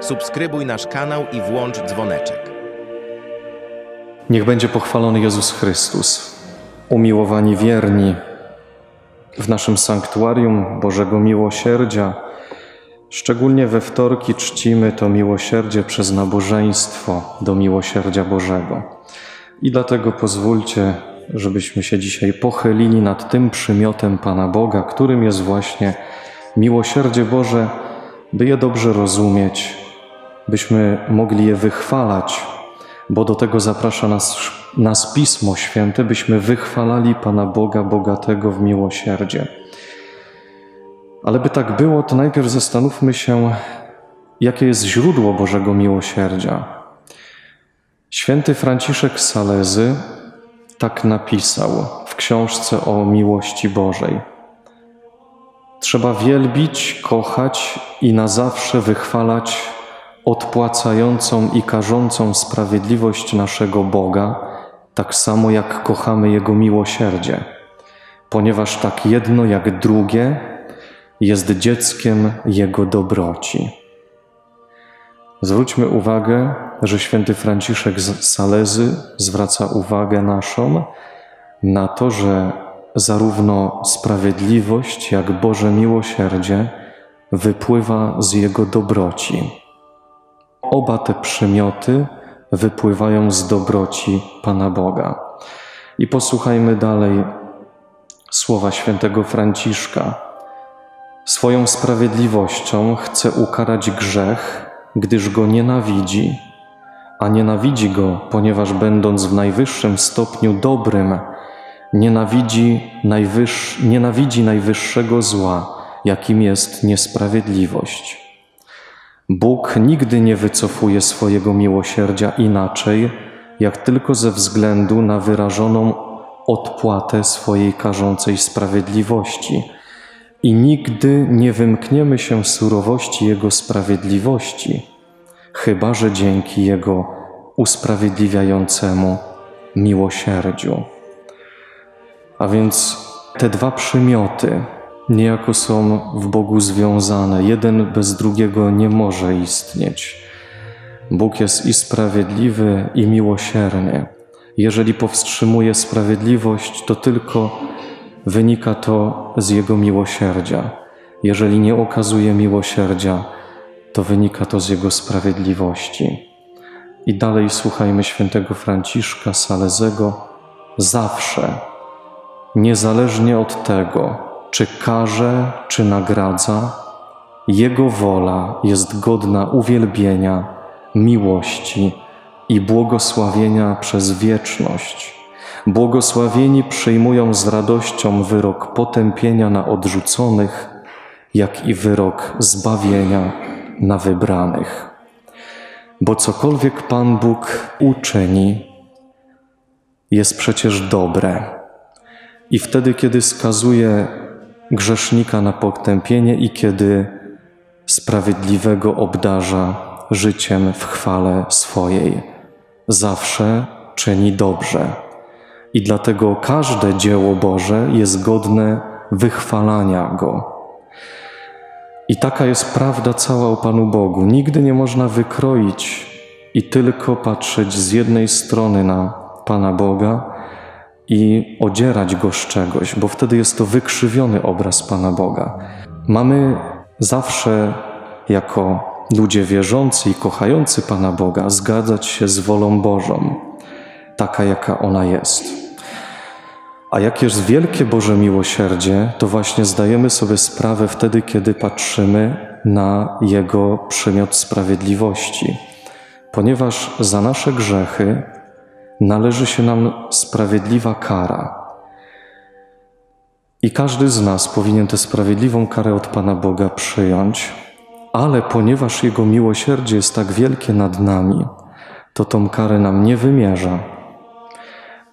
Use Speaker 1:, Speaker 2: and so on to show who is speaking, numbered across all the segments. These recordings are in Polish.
Speaker 1: Subskrybuj nasz kanał i włącz dzwoneczek.
Speaker 2: Niech będzie pochwalony Jezus Chrystus. Umiłowani wierni w naszym sanktuarium Bożego Miłosierdzia, szczególnie we wtorki czcimy to miłosierdzie przez nabożeństwo do miłosierdzia Bożego. I dlatego pozwólcie, żebyśmy się dzisiaj pochylili nad tym przymiotem Pana Boga, którym jest właśnie miłosierdzie Boże, by je dobrze rozumieć, byśmy mogli je wychwalać, bo do tego zaprasza nas, nas Pismo Święte, byśmy wychwalali Pana Boga bogatego w miłosierdzie. Ale by tak było, to najpierw zastanówmy się, jakie jest źródło Bożego miłosierdzia. Święty Franciszek Salezy tak napisał w książce o miłości Bożej. Trzeba wielbić, kochać i na zawsze wychwalać odpłacającą i karzącą sprawiedliwość naszego Boga, tak samo jak kochamy Jego miłosierdzie, ponieważ tak jedno jak drugie jest dzieckiem Jego dobroci. Zwróćmy uwagę, że święty Franciszek z Salezy zwraca uwagę naszą na to, że zarówno sprawiedliwość, jak Boże miłosierdzie wypływa z Jego dobroci. Oba te przymioty wypływają z dobroci Pana Boga. I posłuchajmy dalej słowa świętego Franciszka. Swoją sprawiedliwością chce ukarać grzech, gdyż go nienawidzi, a nienawidzi go, ponieważ będąc w najwyższym stopniu dobrym, nienawidzi, najwyższ, nienawidzi najwyższego zła, jakim jest niesprawiedliwość. Bóg nigdy nie wycofuje swojego miłosierdzia inaczej, jak tylko ze względu na wyrażoną odpłatę swojej karzącej sprawiedliwości. I nigdy nie wymkniemy się surowości Jego sprawiedliwości, chyba że dzięki Jego usprawiedliwiającemu miłosierdziu. A więc te dwa przymioty, niejako są w Bogu związane. Jeden bez drugiego nie może istnieć. Bóg jest i sprawiedliwy, i miłosierny. Jeżeli powstrzymuje sprawiedliwość, to tylko wynika to z Jego miłosierdzia. Jeżeli nie okazuje miłosierdzia, to wynika to z Jego sprawiedliwości. I dalej słuchajmy świętego Franciszka Salezego. Zawsze, niezależnie od tego, czy karze, czy nagradza, Jego wola jest godna uwielbienia, miłości i błogosławienia przez wieczność. Błogosławieni przyjmują z radością wyrok potępienia na odrzuconych, jak i wyrok zbawienia na wybranych. Bo cokolwiek Pan Bóg uczyni, jest przecież dobre. I wtedy, kiedy skazuje grzesznika na potępienie i kiedy sprawiedliwego obdarza życiem w chwale swojej. Zawsze czyni dobrze. I dlatego każde dzieło Boże jest godne wychwalania Go. I taka jest prawda cała o Panu Bogu. Nigdy nie można wykroić i tylko patrzeć z jednej strony na Pana Boga, i odzierać go z czegoś, bo wtedy jest to wykrzywiony obraz Pana Boga. Mamy zawsze, jako ludzie wierzący i kochający Pana Boga, zgadzać się z wolą Bożą, taka jaka ona jest. A jakie jest wielkie Boże miłosierdzie, to właśnie zdajemy sobie sprawę wtedy, kiedy patrzymy na Jego przymiot sprawiedliwości. Ponieważ za nasze grzechy należy się nam sprawiedliwa kara. I każdy z nas powinien tę sprawiedliwą karę od Pana Boga przyjąć, ale ponieważ Jego miłosierdzie jest tak wielkie nad nami, to tą karę nam nie wymierza,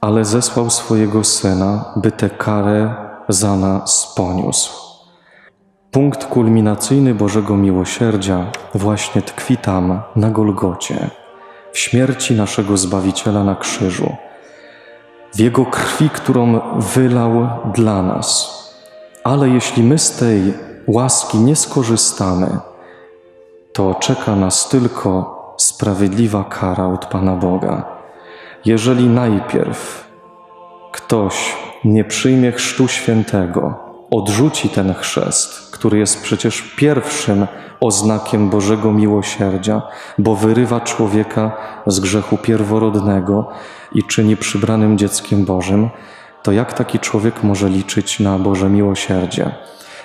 Speaker 2: ale zesłał swojego Syna, by tę karę za nas poniósł. Punkt kulminacyjny Bożego Miłosierdzia właśnie tkwi tam, na Golgocie w śmierci naszego Zbawiciela na krzyżu, w Jego krwi, którą wylał dla nas. Ale jeśli my z tej łaski nie skorzystamy, to czeka nas tylko sprawiedliwa kara od Pana Boga. Jeżeli najpierw ktoś nie przyjmie chrztu świętego, odrzuci ten chrzest, który jest przecież pierwszym oznakiem Bożego miłosierdzia, bo wyrywa człowieka z grzechu pierworodnego i czyni przybranym dzieckiem Bożym, to jak taki człowiek może liczyć na Boże miłosierdzie?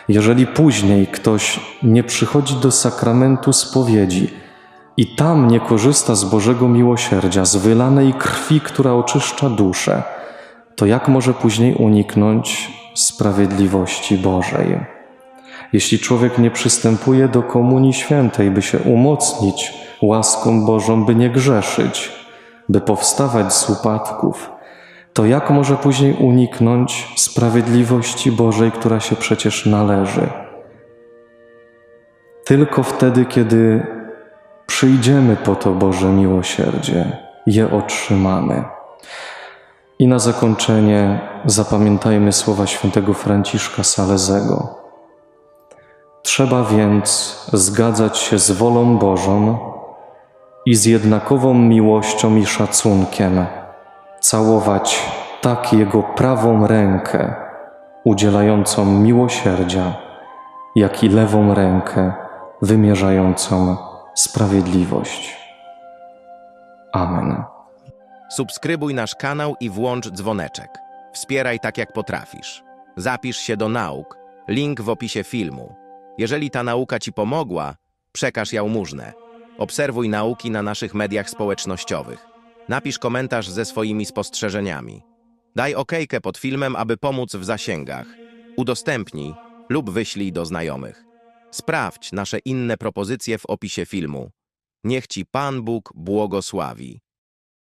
Speaker 2: Jeżeli później ktoś nie przychodzi do sakramentu spowiedzi i tam nie korzysta z Bożego miłosierdzia, z wylanej krwi, która oczyszcza duszę, to jak może później uniknąć sprawiedliwości Bożej? Jeśli człowiek nie przystępuje do Komunii Świętej, by się umocnić łaską Bożą, by nie grzeszyć, by powstawać z upadków, to jak może później uniknąć sprawiedliwości Bożej, która się przecież należy? Tylko wtedy, kiedy przyjdziemy po to Boże miłosierdzie, je otrzymamy. I na zakończenie zapamiętajmy słowa świętego Franciszka Salezego. Trzeba więc zgadzać się z wolą Bożą i z jednakową miłością i szacunkiem całować tak Jego prawą rękę udzielającą miłosierdzia, jak i lewą rękę wymierzającą sprawiedliwość. Amen.
Speaker 1: Subskrybuj nasz kanał i włącz dzwoneczek. Wspieraj tak jak potrafisz. Zapisz się do nauk. Link w opisie filmu. Jeżeli ta nauka Ci pomogła, przekaż jałmużnę. Obserwuj nauki na naszych mediach społecznościowych. Napisz komentarz ze swoimi spostrzeżeniami. Daj okejkę pod filmem, aby pomóc w zasięgach. Udostępnij lub wyślij do znajomych. Sprawdź nasze inne propozycje w opisie filmu. Niech Ci Pan Bóg błogosławi.